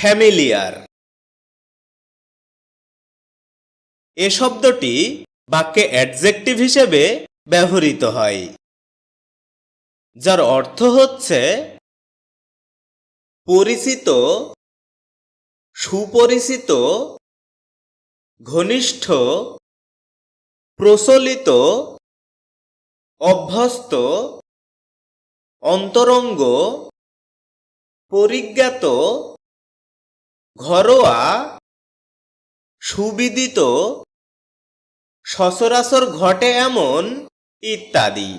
Familiar. এ শব্দটি বাক্যে adjective হিসেবে ব্যবহৃত হয়, যার অর্থ হচ্ছে পরিচিত, সুপরিচিত, ঘনিষ্ঠ, প্রচলিত, অভ্যস্ত, অন্তরঙ্গ, পরিজ্ঞাত ঘরোয়া সুবিদিত সচরাচর ঘটে এমন ইত্যাদি।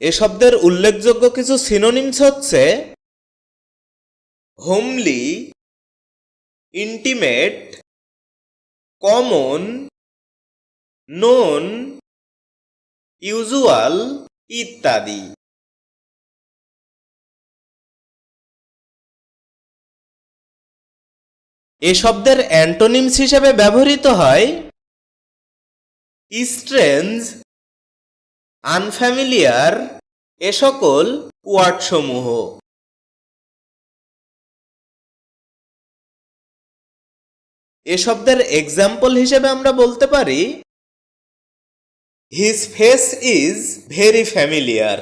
এ শব্দের উল্লেখযোগ্য কিছু সিনোনিমস হচ্ছে homely intimate common known usual ইত্যাদি। এ শব্দের অ্যান্টোনিমস হিসেবে ব্যবহৃত হয় স্ট্রেঞ্জ, আনফ্যামিলিয়ার, এ সকল ওয়ার্ডসমূহ। এ শব্দের এক্সাম্পল হিসেবে আমরা বলতে পারি his face is very familiar